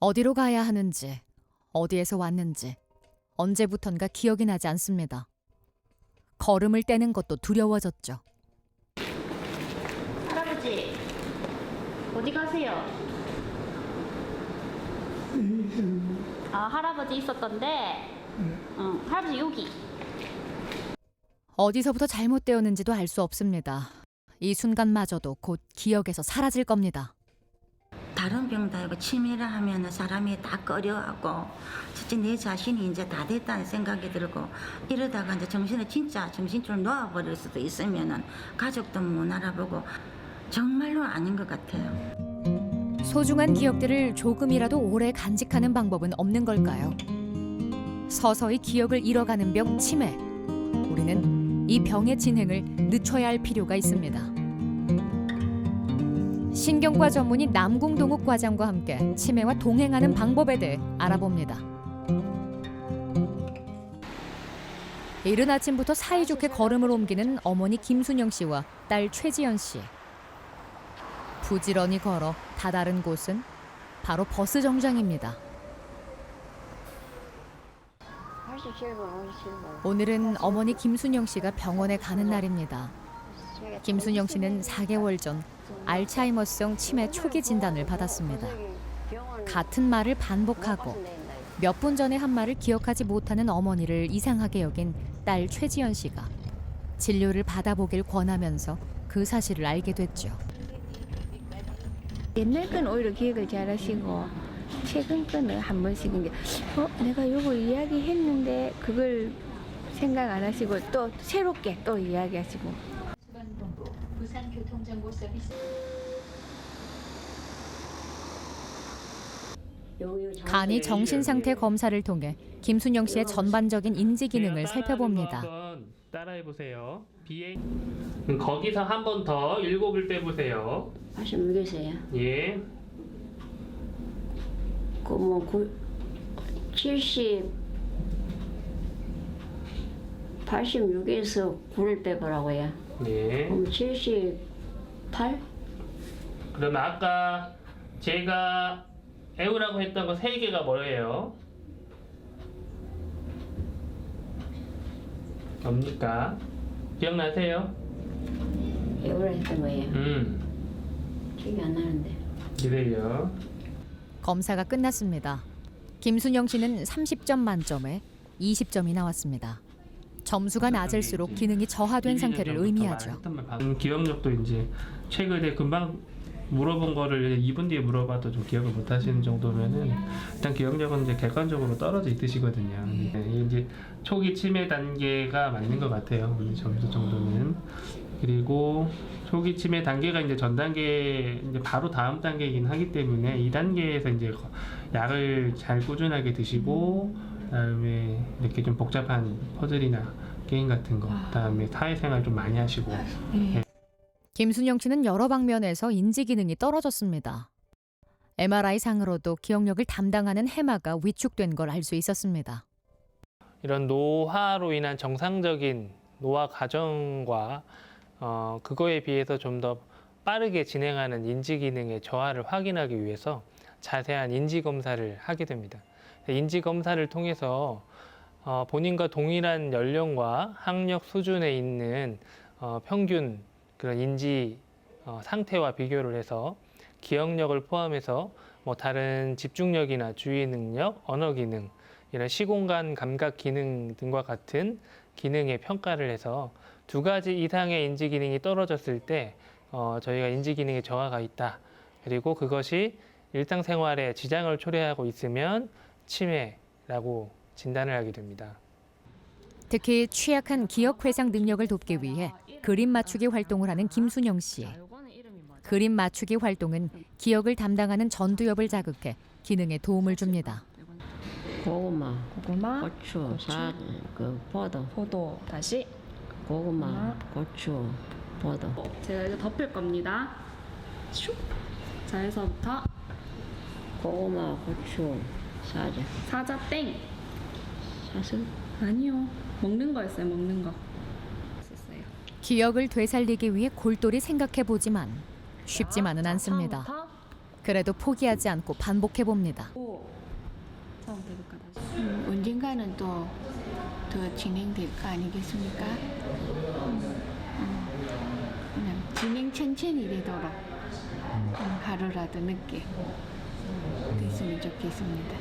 어디로 가야 하는지, 어디에서 왔는지, 언제부턴가 기억이 나지 않습니다. 걸음을 떼는 것도 두려워졌죠. 할아버지 어디 가세요? 아 할아버지 있었던데 응 할아버지 여기 어디서부터 잘못되었는지도 알 수 없습니다. 이 순간마저도 곧 기억에서 사라질 겁니다. 다른 병 달고 치매라 하면 사람이 다 꺼려하고 진짜 내 자신이 이제 다 됐다는 생각이 들고 이러다가 이제 정신을 진짜 정신줄 놓아버릴 수도 있으면은 가족도 못 알아보고 정말로 아닌 것 같아요. 소중한 기억들을 조금이라도 오래 간직하는 방법은 없는 걸까요? 서서히 기억을 잃어가는 병 치매. 우리는 이 병의 진행을 늦춰야 할 필요가 있습니다. 신경과 전문의 남궁동욱 과장과 함께 치매와 동행하는 방법에 대해 알아봅니다. 이른 아침부터 사이좋게 걸음을 옮기는 어머니 김순영 씨와 딸 최지연 씨. 부지런히 걸어 다다른 곳은 바로 버스 정장입니다. 87번, 87번. 오늘은 어머니 김순영 씨가 병원에 가는 날입니다. 김순영 씨는 4개월 전 알츠하이머성 치매 초기 진단을 받았습니다. 같은 말을 반복하고 몇 분 전에 한 말을 기억하지 못하는 어머니를 이상하게 여긴 딸 최지연 씨가 진료를 받아보길 권하면서 그 사실을 알게 됐죠. 옛날 건 오히려 기억을 잘 하시고 최근 거는 한 번씩 이제 어 내가 요거 이야기했는데 그걸 생각 안 하시고 또 새롭게 또 이야기하시고 통정보 서비스 간이 정신 상태 검사를 통해 김순영 씨의 전반적인 인지 기능을 살펴봅니다. 따라해 보세요. 비행 음, 거기서 한 번더 일곱을 빼보세요. 86에서요. 예. 그뭐 70, 86에서 9를 빼보라고요. 예. 그럼 78? 그럼 아까 제가 애우라고 했던 거 세 개가 뭐예요? 뭡니까? 기억나세요? 에우라 했던 거예요. 음. 기억이 안 나는데. 기대요. 검사가 끝났습니다. 김순영 씨는 30점 만점에 20점이 나왔습니다. 점수가 낮을수록 기능이 저하된 상태를 의미하죠. 음, 기억력도 이제 최근에 금방 물어본 거를 2분 뒤에 물어봐도 좀 기억을 못 하시는 정도면은 일단 기억력은 이제 객관적으로 떨어져 있으시거든요. 네, 이게 이제 초기 치매 단계가 맞는 것 같아요. 이 점수 정도는. 그리고 초기 치매 단계가 이제 전 단계 이제 바로 다음 단계이긴 하기 때문에 이 단계에서 이제 약을 잘 꾸준하게 드시고 그다음에 이렇게 좀 복잡한 퍼즐이나 게임 같은 거, 그다음에 사회생활 좀 많이 하시고 김순영 씨는 여러 방면에서 인지 기능이 떨어졌습니다. MRI 상으로도 기억력을 담당하는 해마가 위축된 걸 알 수 있었습니다. 이런 노화로 인한 정상적인 노화 과정과 어, 그거에 비해서 좀 더 빠르게 진행하는 인지 기능의 저하를 확인하기 위해서 자세한 인지 검사를 하게 됩니다. 인지 검사를 통해서 어, 본인과 동일한 연령과 학력 수준에 있는 어, 평균 그런 인지 어, 상태와 비교를 해서 기억력을 포함해서 뭐 다른 집중력이나 주의 능력, 언어 기능 이런 시공간 감각 기능 등과 같은 기능의 평가를 해서 두 가지 이상의 인지 기능이 떨어졌을 때 어, 저희가 인지 기능에 저하가 있다. 그리고 그것이 일상생활에 지장을 초래하고 있으면 치매라고 진단을 하게 됩니다. 특히 취약한 기억 회상 능력을 돕기 위해 그림 맞추기 활동을 하는 김순영 씨. 그림 맞추기 활동은 기억을 담당하는 전두엽을 자극해 기능에 도움을 줍니다. 고구마, 고구마, 고추, 사, 그 포도, 포도 다시 고구마, 고추, 포도. 제가 이제 덮을 겁니다 슉. 자 여기서부터 고구마, 고추, 사자, 사자 땡 사슬. 아니요 먹는 거였어요 먹는 거 썼어요. 기억을 되살리기 위해 골똘히 생각해 보지만 쉽지만은 않습니다. 처음부터 그래도 포기하지 않고 반복해 봅니다. 처음 해볼까 다시. 음, 언젠가는 또 더 진행될 거 아니겠습니까? 음, 음, 그냥 진행 천천히 되도록 음, 하루라도 늦게 됐으면 좋겠습니다.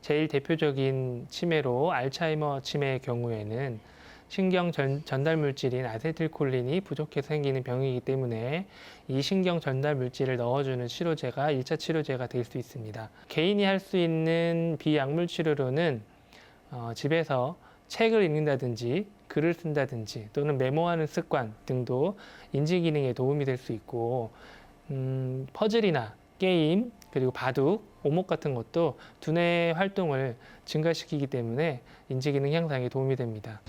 제일 대표적인 치매로 알츠하이머 치매의 경우에는 신경 전, 전달 물질인 아세틸콜린이 부족해서 생기는 병이기 때문에 이 신경 전달 물질을 넣어주는 치료제가 일차 치료제가 될 수 있습니다. 개인이 할 수 있는 비약물 치료로는 어, 집에서 책을 읽는다든지 글을 쓴다든지 또는 메모하는 습관 등도 인지 기능에 도움이 될 수 있고 음, 퍼즐이나 게임 그리고 바둑, 오목 같은 것도 두뇌 활동을 증가시키기 때문에 인지 기능 향상에 도움이 됩니다.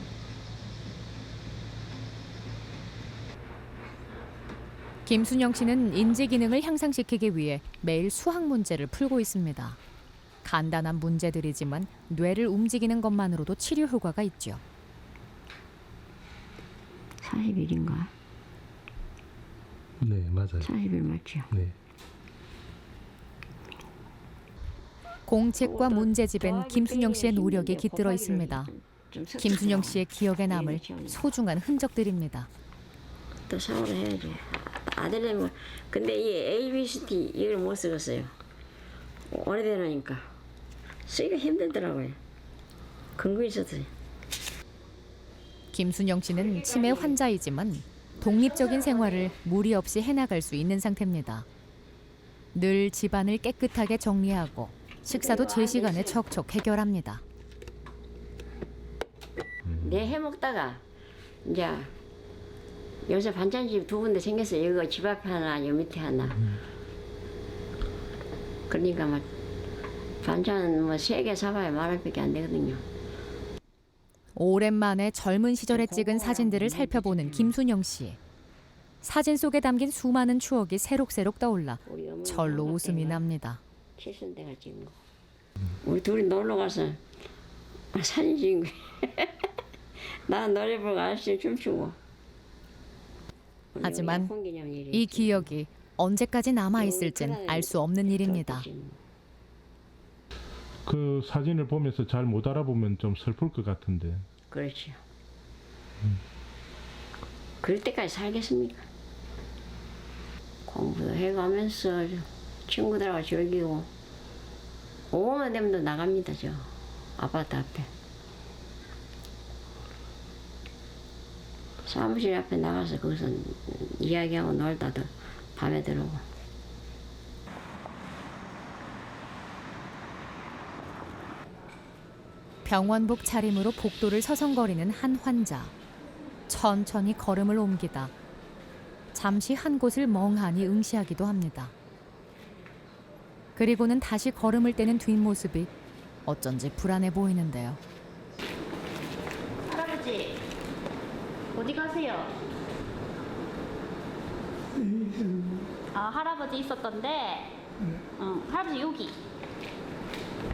김순영 씨는 인지 기능을 향상시키기 위해 매일 수학 문제를 풀고 있습니다. 간단한 문제들이지만 뇌를 움직이는 것만으로도 치료 효과가 있죠. 40일인가? 네, 맞아요. 40일 맞죠? 네. 공책과 문제집엔 김순영 씨의 노력이 깃들어 있습니다. 김순영 씨의 기억에 남을 소중한 흔적들입니다. 또 샤워를 해야지. 아들내미 근데 이 ABCD 이걸 못 쓰겠어요. 오래되니까 쓰기가 힘들더라고요. 근거 있었어요. 김순영 씨는 치매 환자이지만 독립적인 생활을 무리 없이 해나갈 수 있는 상태입니다. 늘 집안을 깨끗하게 정리하고 식사도 제 시간에 척척 해결합니다. 내 해먹다가 이제 요새 반찬집 두 군데 생겼어요. 여기 집 앞에 하나, 여 밑에 하나. 그러니까 막 반찬 뭐 세 개 사봐야 말할 밖에 안 되거든요. 오랜만에 젊은 시절에 찍은 사진들을 살펴보는 김순영 씨. 사진 속에 담긴 수많은 추억이 새록새록 떠올라 절로 웃음이 납니다. 칠순대가 찍은 거. 우리 둘이 놀러 가서 사진 찍은 거. 나 노래 부르고 아저씨 춤추고. 하지만 이. 기억이 언제까지 남아 있을진 알 수 없는 일입니다. 그 사진을 보면서 잘 못 알아보면 좀 슬플 것 같은데. 그렇죠. 그럴 때까지 살겠습니까? 공부도 해가면서 친구들하고 즐기고 오후만 되면 또 나갑니다 저 아파트 앞에 사무실 앞에 나가서 거기서 이야기하고 놀다도 밤에 들어오고 병원복 차림으로 복도를 서성거리는 한 환자. 천천히 걸음을 옮기다. 잠시 한 곳을 멍하니 응시하기도 합니다. 그리고는 다시 걸음을 떼는 뒷모습이 어쩐지 불안해 보이는데요. 할아버지 어디 가세요? 아 할아버지 있었던데. 어 할아버지 여기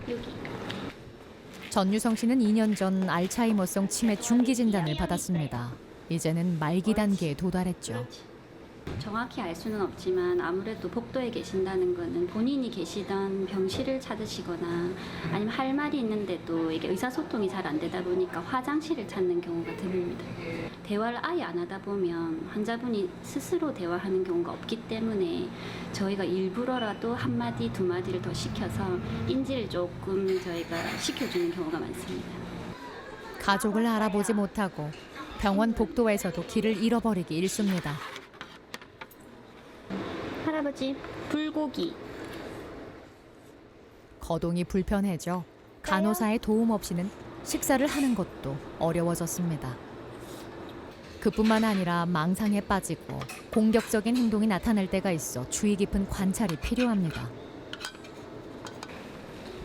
여기. 전유성 씨는 2년 전 알츠하이머성 치매 중기 진단을 받았습니다. 이제는 말기 단계에 도달했죠. 정확히 알 수는 없지만 아무래도 복도에 계신다는 거는 본인이 계시던 병실을 찾으시거나 아니면 할 말이 있는데도 이게 의사소통이 잘 안 되다 보니까 화장실을 찾는 경우가 드뭅니다. 대화를 아예 안 하다 보면 환자분이 스스로 대화하는 경우가 없기 때문에 저희가 일부러라도 한 마디 두 마디를 더 시켜서 인지를 조금 저희가 시켜주는 경우가 많습니다. 가족을 알아보지 못하고 병원 복도에서도 길을 잃어버리기 일쑤입니다. 할아버지 불고기 거동이 불편해져 간호사의 도움 없이는 식사를 하는 것도 어려워졌습니다. 그뿐만 아니라 망상에 빠지고 공격적인 행동이 나타날 때가 있어 주의 깊은 관찰이 필요합니다.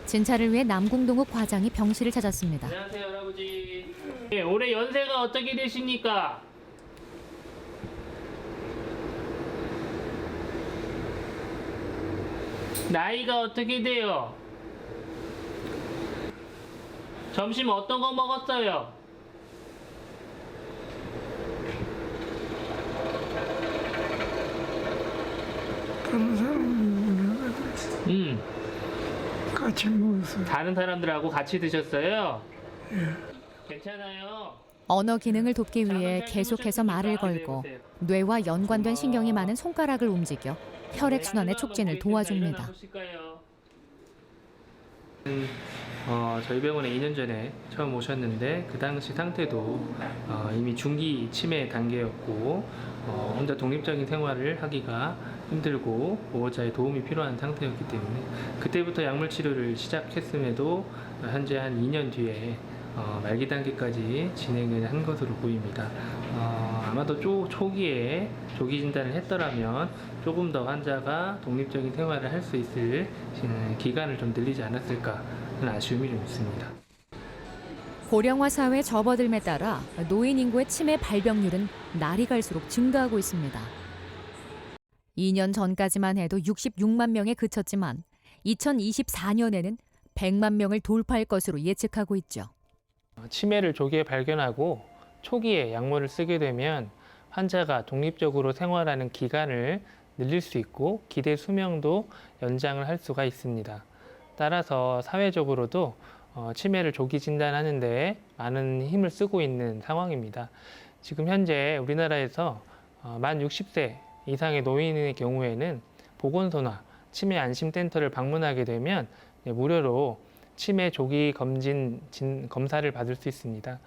진찰을 위해 남궁동욱 과장이 병실을 찾았습니다. 안녕하세요, 할아버지. 네, 올해 연세가 어떻게 되십니까? 나이가 어떻게 돼요? 점심 어떤 거 먹었어요? 다른 사람은 같이 먹었어요. 다른 사람들하고 같이 드셨어요? 괜찮아요. 언어 기능을 돕기 위해 계속해서 말을 걸고 뇌와 연관된 신경이 많은 손가락을 움직여 혈액 순환의 촉진을 도와줍니다. 음, 어, 저희 병원에 2년 전에 처음 오셨는데 그 당시 상태도 어, 이미 중기 치매 단계였고 어, 혼자 독립적인 생활을 하기가 힘들고 보호자의 도움이 필요한 상태였기 때문에 그때부터 약물 치료를 시작했음에도 현재 한 2년 뒤에 어, 말기 단계까지 진행을 한 것으로 보입니다. 어, 아마도 초, 초기에 조기 진단을 했더라면 조금 더 환자가 독립적인 생활을 할 수 있을 음, 기간을 좀 늘리지 않았을까 하는 아쉬움이 좀 있습니다. 고령화 사회 접어들에 따라 노인 인구의 치매 발병률은 날이 갈수록 증가하고 있습니다. 2년 전까지만 해도 66만 명에 그쳤지만 2024년에는 100만 명을 돌파할 것으로 예측하고 있죠. 어, 치매를 조기에 발견하고 초기에 약물을 쓰게 되면 환자가 독립적으로 생활하는 기간을 늘릴 수 있고 기대 수명도 연장을 할 수가 있습니다. 따라서 사회적으로도 어, 치매를 조기 진단하는데 많은 힘을 쓰고 있는 상황입니다. 지금 현재 우리나라에서 어, 만 60세 이상의 노인의 경우에는 보건소나 치매 안심센터를 방문하게 되면 네, 무료로 치매 조기 검진 진- 검사를 받을 수 있습니다.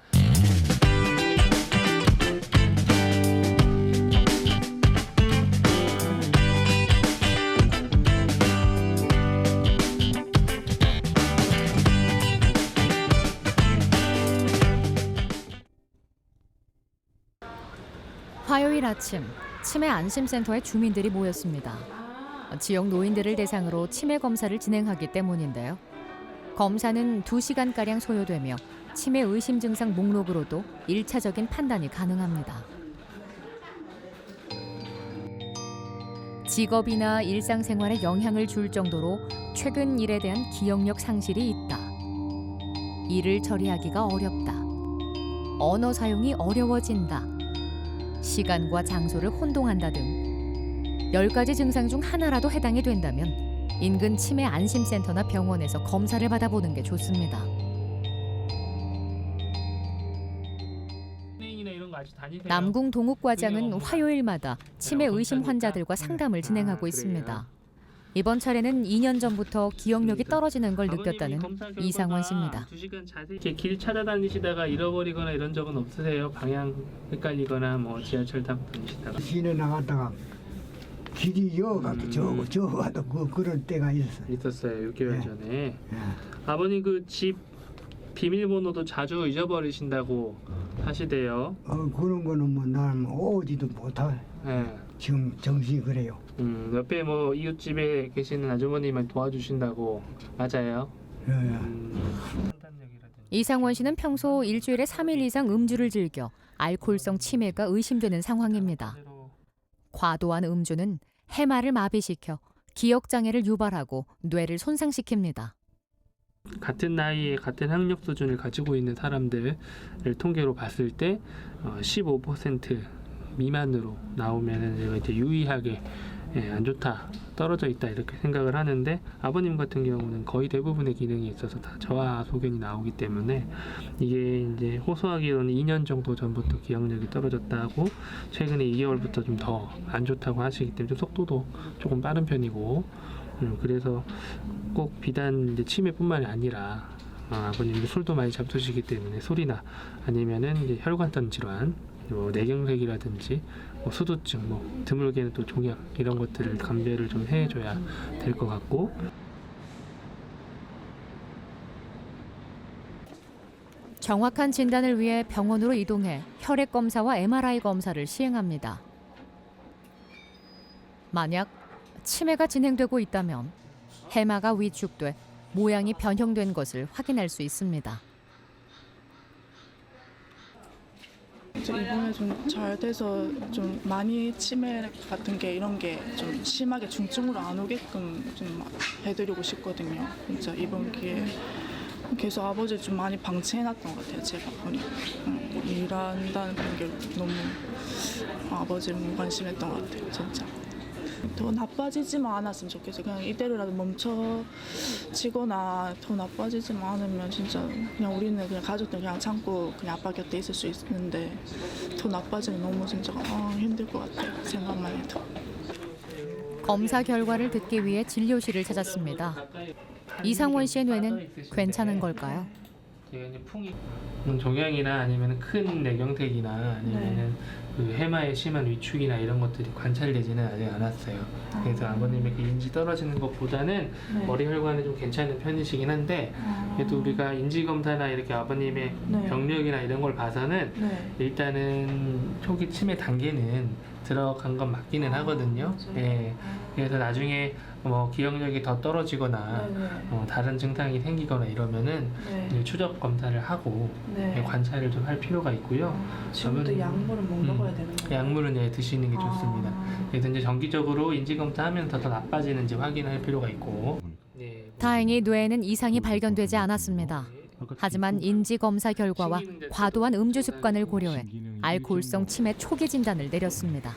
화요일 아침 치매 안심센터에 주민들이 모였습니다. 지역 노인들을 대상으로 치매 검사를 진행하기 때문인데요. 검사는 2시간가량 소요되며 치매 의심 증상 목록으로도 일차적인 판단이 가능합니다. 직업이나 일상생활에 영향을 줄 정도로 최근 일에 대한 기억력 상실이 있다. 일을 처리하기가 어렵다. 언어 사용이 어려워진다. 시간과 장소를 혼동한다 등 10가지 증상 중 하나라도 해당이 된다면 인근 치매 안심센터나 병원에서 검사를 받아보는 게 좋습니다. 남궁 동욱과장은 화요일마다 치매 의심 환자들과 상담을 진행하고 있습니다. 이번 차례는 2년 전부터 기억력이 떨어지는 걸 느꼈다는 이상원 씨입니다. 이렇게 길 찾아다니시다가 잃어버리거나 이런 적은 없으세요? 방향 헷갈리거나 뭐 지하철 타고 다니시다가 시내 나갔다가 길이 여가지고 저거 저거 하다 그 그런 때가 있어. 있었어요 6개월 네. 전에 예. 아버님 그 집 비밀번호도 자주 잊어버리신다고 하시대요. 어 그런 거는 뭐난 오지도 못할 예. 지금 정신이 그래요. 음, 옆에 뭐 이웃집에 계시는 아주머니만 도와주신다고 맞아요. 예, 예. 음, 이상원 씨는 평소 일주일에 3일 이상 음주를 즐겨 알코올성 치매가 의심되는 상황입니다. 과도한 음주는 해마를 마비시켜 기억 장애를 유발하고 뇌를 손상시킵니다. 같은 나이에 같은 학력 수준을 가지고 있는 사람들을 통계로 봤을 때 어, 15% 미만으로 나오면은 제가 이제 유의하게 예, 안 좋다 떨어져 있다 이렇게 생각을 하는데 아버님 같은 경우는 거의 대부분의 기능이 있어서 다 저하 소견이 나오기 때문에 이게 이제 호소하기로는 2년 정도 전부터 기억력이 떨어졌다고 최근에 2개월부터 좀 더 안 좋다고 하시기 때문에 좀 속도도 조금 빠른 편이고 음, 그래서 꼭 비단 이제 치매뿐만이 아니라 어, 아버님도 술도 많이 잡수시기 때문에 술이나 아니면은 혈관성 질환, 뭐 뇌경색이라든지 뭐 수두증, 뭐 드물게는 또 종약 이런 것들을 감별을 좀 해줘야 될 것 같고 정확한 진단을 위해 병원으로 이동해 혈액 검사와 MRI 검사를 시행합니다. 만약 치매가 진행되고 있다면 해마가 위축돼 모양이 변형된 것을 확인할 수 있습니다. 이번에 좀 잘 돼서 좀 많이 치매 같은 게 이런 게 좀 심하게 중증으로 안 오게끔 좀 해드리고 싶거든요. 진짜 이번 기회에 계속 아버지 좀 많이 방치해놨던 것 같아요. 제가 보니 음, 일한다는 게 너무 아버지를 무관심했던 것 같아요. 진짜. 더 나빠지지만 않았으면 좋겠어요. 그냥 이대로라도 멈춰지거나 더 나빠지지만 않으면 진짜 그냥 우리는 그냥 가족들 그냥 참고 그냥 아빠 곁에 있을 수 있는데 더 나빠지면 너무 진짜 아, 힘들 것 같아요. 생각만 해도. 검사 결과를 듣기 위해 진료실을 찾았습니다. 이상원 씨의 뇌는 괜찮은 걸까요? 제가 이제 풍이 음, 종양이나 아니면 큰 내경색이나 아니면은 그 해마의 심한 위축이나 이런 것들이 관찰되지는 아직 않았어요. 그래서 아버님의 그 인지 떨어지는 것보다는 머리 혈관은 좀 괜찮은 편이시긴 한데 그래도 우리가 인지 검사나 이렇게 아버님의 네. 병력이나 이런 걸 봐서는 네. 일단은 초기 치매 단계는 들어간 건 맞기는 하거든요. 예. 그래서 나중에 뭐 기억력이 더 떨어지거나 네. 어, 다른 증상이 생기거나 이러면은 네. 이제 추적 검사를 하고 네. 예, 관찰을 좀 할 필요가 있고요. 지금부터 그러면- 약물은 못 음, 먹어야 되는 거예요? 약물은 예, 드시는 게 좋습니다. 아. 그래서 이제 정기적으로 인지 검사하면서 더 나빠지는지 확인할 필요가 있고. 네. 다행히 뇌에는 이상이 발견되지 않았습니다. 하지만 인지 검사 결과와 과도한 음주 습관을 고려해 알코올성 치매 초기 진단을 내렸습니다.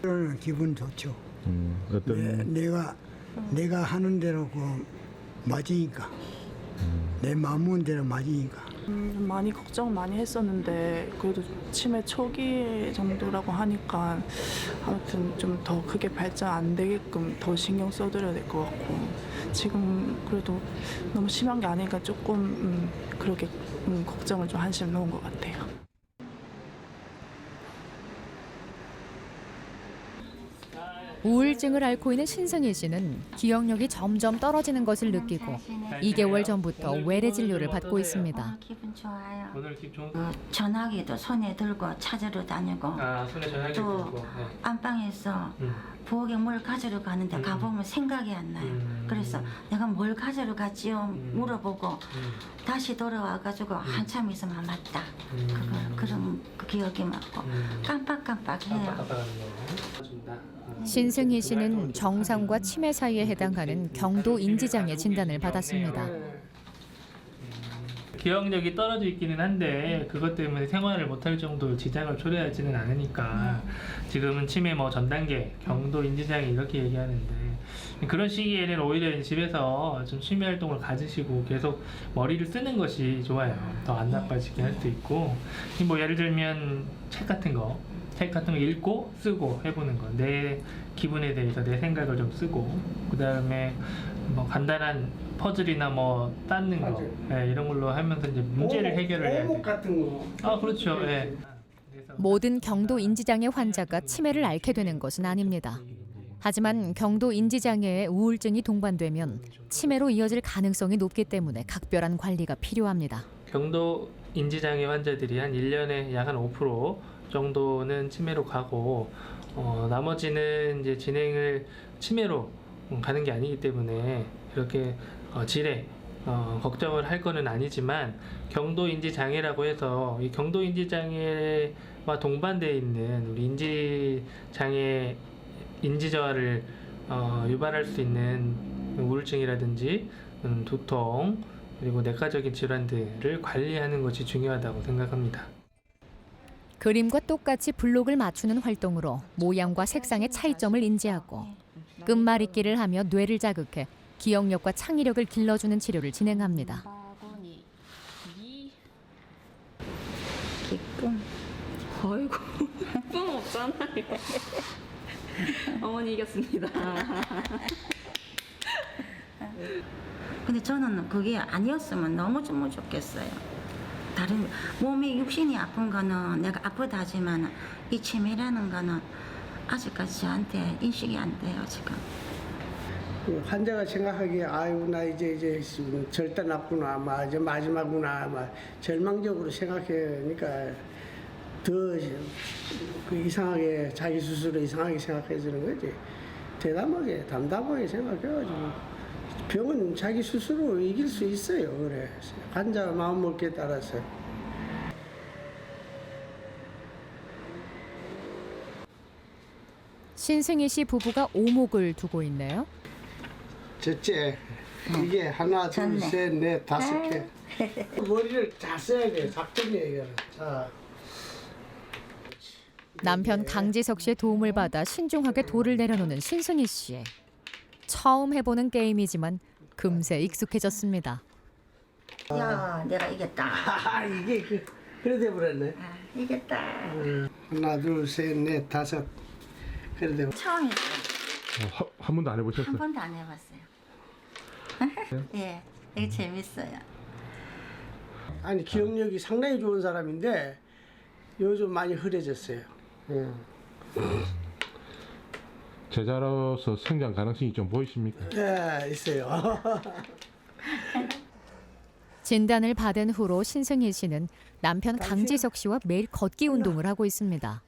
그러면 기분 좋죠. 음, 어떤 내, 가 내가 하는 대로 그 맞으니까 내 마음 대로 맞으니까. 음, 많이 걱정 많이 했었는데 그래도 치매 초기 정도라고 하니까 아무튼 좀 더 크게 발전 안 되게끔 더 신경 써드려야 될 것 같고 지금 그래도 너무 심한 게 아니니까 조금 음, 그렇게 음, 걱정을 좀 한심 놓은 것 같아요. 우울증을 앓고 있는 신승희 씨는 기억력이 점점 떨어지는 것을 느끼고 2개월 전부터 외래 진료를 받고 있습니다. 기분 좋아요. 오늘 기분 좋은 그 전화기도 손에 들고 찾으러 다니고 아 손에 전화기 또 들고. 네. 안방에서 음. 부엌에 뭘 가지러 가는데 음. 가보면 생각이 안 나요. 음. 그래서 내가 뭘 가지러 갔지요 음. 물어보고 음. 다시 돌아와 가지고 한참 있으면 아, 맞다. 음. 그거 그런 그 기억이 맞고 음. 깜빡깜빡해요. 깜빡깜빡하는 거. 준다. 음. 신승희 씨는 정상과 치매 사이에 해당하는 경도 인지장애 진단을 받았습니다. 기억력이 떨어져 있기는 한데 그것 때문에 생활을 못할 정도로 지장을 초래하지는 않으니까 지금은 치매 뭐 전 단계 경도 인지장애 이렇게 얘기하는데 그런 시기에는 오히려 집에서 좀 취미 활동을 가지시고 계속 머리를 쓰는 것이 좋아요. 더 안 나빠지게 할 수 있고 뭐 예를 들면 책 같은 거. 책 같은 거 읽고 쓰고 해보는 거. 내 기분에 대해서 내 생각을 좀 쓰고 그 다음에 뭐 간단한 퍼즐이나 뭐 닦는 거 예, 이런 걸로 하면서 이제 문제를 해결을 해야 돼. 같은 거. 아 그렇죠. 예. 모든 경도 인지장애 환자가 치매를 앓게 되는 것은 아닙니다. 하지만 경도 인지장애에 우울증이 동반되면 치매로 이어질 가능성이 높기 때문에 각별한 관리가 필요합니다. 경도 인지장애 환자들이 한 1년에 약 한 5% 정도는 치매로 가고 어, 나머지는 이제 진행을 치매로 음, 가는 게 아니기 때문에 이렇게 어, 질에 어, 걱정을 할 거는 아니지만 경도 인지 장애라고 해서 이 경도 인지 장애와 동반되어 있는 우리 인지 장애 인지 저하를 어, 유발할 수 있는 우울증이라든지 음, 두통 그리고 내과적인 질환들을 관리하는 것이 중요하다고 생각합니다. 그림과 똑같이 블록을 맞추는 활동으로 모양과 색상의 차이점을 인지하고 끝말잇기를 하며 뇌를 자극해 기억력과 창의력을 길러주는 치료를 진행합니다. 기쁨. 어이구 뿜 없잖아요. 어머니 이겼습니다. 근데 저는 그게 아니었으면 너무 좀 좋겠어요. 다른 몸이 육신이 아픈 거는 내가 아프다 하지만 이 치매라는 거는 아직까지 저한테 인식이 안 돼요 지금. 그 환자가 생각하기에 아유 나 이제 이제 절대 났구나 막 이제 마지막구나 막 절망적으로 생각하니까 더 그 이상하게 자기 스스로 이상하게 생각해지는 거지. 대담하게 담담하게 생각해가지고 병은 자기 스스로 이길 수 있어요. 그래. 환자 마음 먹기에 따라서. 신승희 씨 부부가 오목을 두고 있네요. 첫째 이게 하나 좋네. 둘셋넷 다섯 개. 머리를 잘 써야 돼 작전이에요 이거는. 자. 남편 강지석 씨의 도움을 받아 신중하게 돌을 내려놓는 신승희 씨. 처음 해보는 게임이지만 금세 익숙해졌습니다. 야, 내가 이겼다. 아 이게 그 그래 돼 버렸네. 아, 이겼다. 하나 둘셋넷 다섯 그래 돼. 처음이었어요. 어, 하- 한 번도 안 해보셨어요? 한 번도 안 해봤어요. 예, 이게 재밌어요. 아니 기억력이 상당히 좋은 사람인데 요즘 많이 흐려졌어요. 응. 제자로서 성장 가능성이 좀 보이십니까? 예, 있어요. 진단을 받은 후로 신승희 씨는 남편 강지석 씨와 매일 걷기 운동을 하고 있습니다.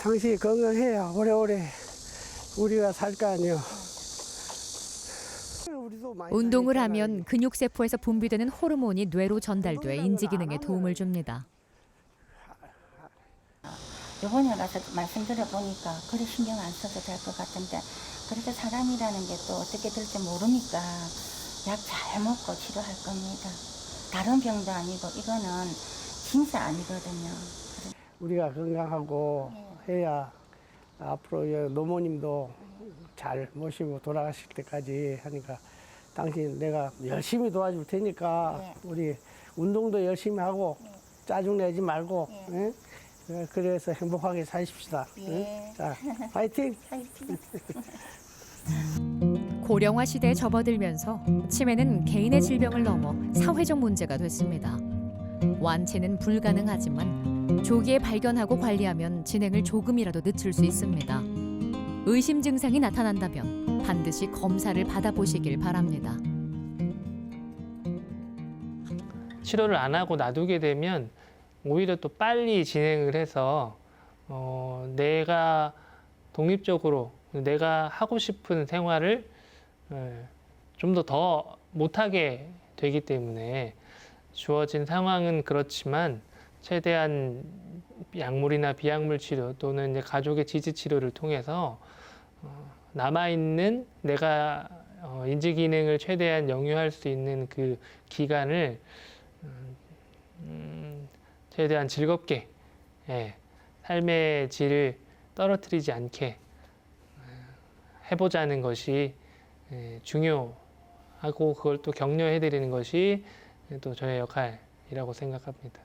당신이 건강해야 오래오래 우리가 살 거 아니요. 운동을. 하면 근육세포에서 분비되는 호르몬이 뇌로 전달돼 인지 기능에 도움을 줍니다. 요번에 가서 말씀드려 보니까 그래 신경 안 써도 될 것 같은데 그래도 사람이라는 게 또 어떻게 될지 모르니까 약 잘 먹고 치료할 겁니다. 다른 병도 아니고 이거는 진짜 아니거든요. 우리가 건강하고 해야 앞으로 이 노모님도 잘 모시고 돌아가실 때까지 하니까 당신 내가 열심히 도와줄 테니까 네. 우리 운동도 열심히 하고 짜증 내지 말고 예? 예, 그래서 행복하게 사십시다. 예? 자, 파이팅! 고령화 시대에 접어들면서 치매는 개인의 질병을 넘어 사회적 문제가 됐습니다. 완치는 불가능하지만 조기에 발견하고 관리하면 진행을 조금이라도 늦출 수 있습니다. 의심 증상이 나타난다면 반드시 검사를 받아보시길 바랍니다. 치료를 안 하고 놔두게 되면 오히려 또 빨리 진행을 해서 어, 내가 독립적으로 내가 하고 싶은 생활을 예, 좀더 더 못하게 되기 때문에 주어진 상황은 그렇지만 최대한 약물이나 비약물 치료 또는 이제 가족의 지지 치료를 통해서 어, 남아 있는 내가 어, 인지 기능을 최대한 영유할 수 있는 그 기간을 음, 최대한 즐겁게 예, 삶의 질을 떨어뜨리지 않게 어, 해보자는 것이 예, 중요하고 그걸 또 격려해드리는 것이 또 저의 역할이라고 생각합니다.